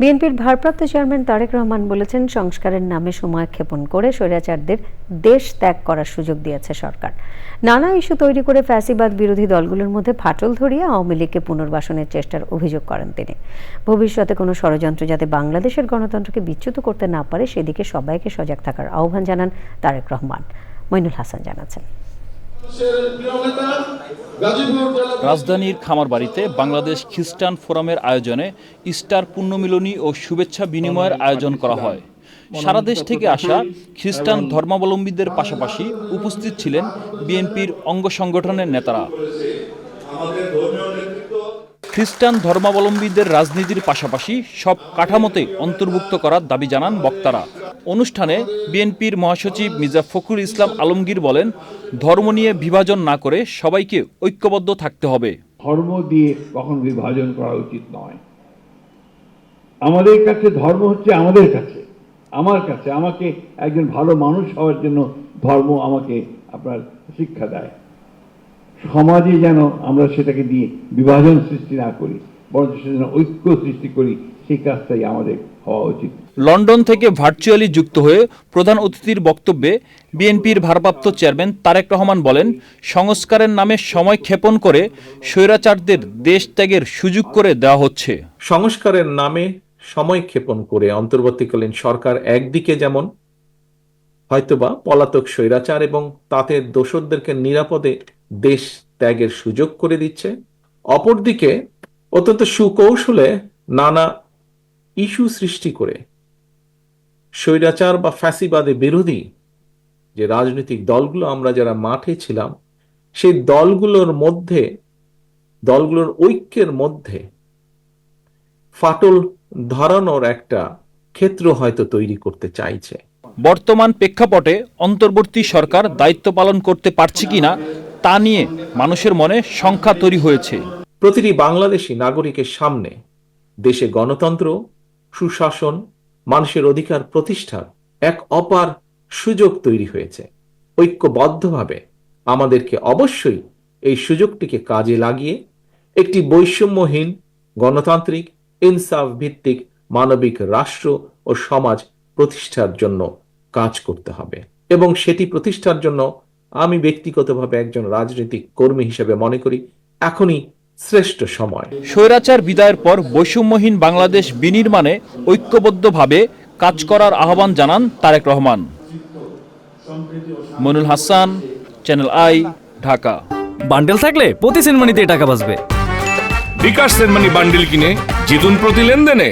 বিএনপির ভারপ্রাপ্ত চেয়ারম্যান তারেক রহমান বলেছেন, সংস্কারের নামে সময় ক্ষেপণ করে স্বৈরাচারদের দেশ ত্যাগ করার সুযোগ দিয়েছে সরকার। নানা ইস্যু তৈরি করে ফ্যাসিবাদ বিরোধী দলগুলোর মধ্যে ফাটল ধরিয়ে আওয়ামী লীগকে পুনর্বাসনের চেষ্টার অভিযোগ করেন তিনি। ভবিষ্যতে কোনো ষড়যন্ত্র যাতে বাংলাদেশের গণতন্ত্রকে বিচ্যুত করতে না পারে, সেদিকে সবাইকে সজাগ থাকার আহ্বান জানান তারেক রহমান। মইনুল হাসান জানাচ্ছেন। রাজধানীর খামারবাড়িতে বাংলাদেশ খ্রিস্টান ফোরামের আয়োজনে ইস্টার পুণ্যমিলনী ও শুভেচ্ছা বিনিময়ের আয়োজন করা হয়। সারা দেশ থেকে আসা খ্রিস্টান ধর্মাবলম্বীদের পাশাপাশি উপস্থিত ছিলেন বিএনপির অঙ্গ সংগঠনের নেতারা। খ্রিস্টান ধর্মাবলম্বীদের রাজনীতির পাশাপাশি সব কাঠামোতে অন্তর্ভুক্ত করার দাবি জানান বক্তারা। অনুষ্ঠানে বিএনপির মহাসচিব মির্জা ফখরুল ইসলাম আলমগীর বলেন, ধর্ম নিয়ে বিভাজন না করে সবাইকে ঐক্যবদ্ধ থাকতে হবে। ধর্ম দিয়ে কখন বিভাজন করা উচিত নয়। আমাদের কাছে ধর্ম হচ্ছে আমাদের কাছে, আমার কাছে, আমাকে একজন ভালো মানুষ হওয়ার জন্য ধর্ম আমাকে আপনার শিক্ষা দেয়। সমাজে যেন আমরা সেটাকে দিয়ে বিভাজন সৃষ্টি না করি বরঞ্চ সেজন্য ঐক্য সৃষ্টি করি সেই কাজটাই আমাদের হওয়া উচিত। লন্ডন থেকে ভার্চুয়ালি যুক্ত হয়ে প্রধান অতিথির বক্তব্যে বিএনপির ভারপ্রাপ্ত চেয়ারম্যান তারেক রহমান বলেন সংস্কারের নামে সময় ক্ষেপণ করে স্বৈরাচারদের দেশ ত্যাগের সুযোগ করে দেওয়া হচ্ছে। সংস্কারের নামে সময় ক্ষেপণ করে অন্তর্বর্তীকালীন সরকার একদিকে যেমন হয়তোবা পলাতক স্বৈরাচার এবং তাতে দোসরদেরকে নিরাপদে দেশ ত্যাগের সুযোগ করে দিচ্ছে। অপরদিকে অত্যন্ত সুকৌশলে নানা ইস্যু সৃষ্টি করে। স্বৈরাচার বা ফ্যাসিবাদে বিরোধী যে রাজনৈতিক দলগুলো আমরা যারা মাঠে ছিলাম, সেই দলগুলোর মধ্যে, দলগুলোর ঐক্যের মধ্যে ফাটল ধরানোর একটা ক্ষেত্র হয়তো তৈরি করতে চাইছে। বর্তমান প্রেক্ষাপটে অন্তর্বর্তী সরকার দায়িত্ব পালন করতে পারছে কিনা তা নিয়ে মানুষের মনে সংখ্যা তৈরি হয়েছে। প্রতিটি বাংলাদেশী নাগরিকের সামনে দেশে গণতন্ত্র, সুশাসন, মানুষের অধিকার প্রতিষ্ঠার এক অপার সুযোগ তৈরি হয়েছে। ঐক্যবদ্ধভাবে আমাদেরকে অবশ্যই এই সুযোগটিকে কাজে লাগিয়ে একটি বৈষম্যহীন, গণতান্ত্রিক, ইনসাফ ভিত্তিক মানবিক রাষ্ট্র ও সমাজ প্রতিষ্ঠার জন্য কাজ করতে হবে এবং সেটি প্রতিষ্ঠার জন্য আমি ব্যক্তিগতভাবে একজন রাজনৈতিক কর্মী হিসেবে মনে করি এখনই শ্রেষ্ঠ সময়। স্বৈরাচার বিদায়ের পর বৈষম্যহীন বাংলাদেশ বিনির্মাণে ঐক্যবদ্ধভাবে কাজ করার আহ্বান জানান Tarique Rahman. Monul Hasan channel I Dhaka. Bundle থাকলে প্রতি সেনমানিতে টাকা বাঁচবে। বিকাশ সেনমানি বান্ডিল কিনে জিতুন প্রতি লেনদেনে।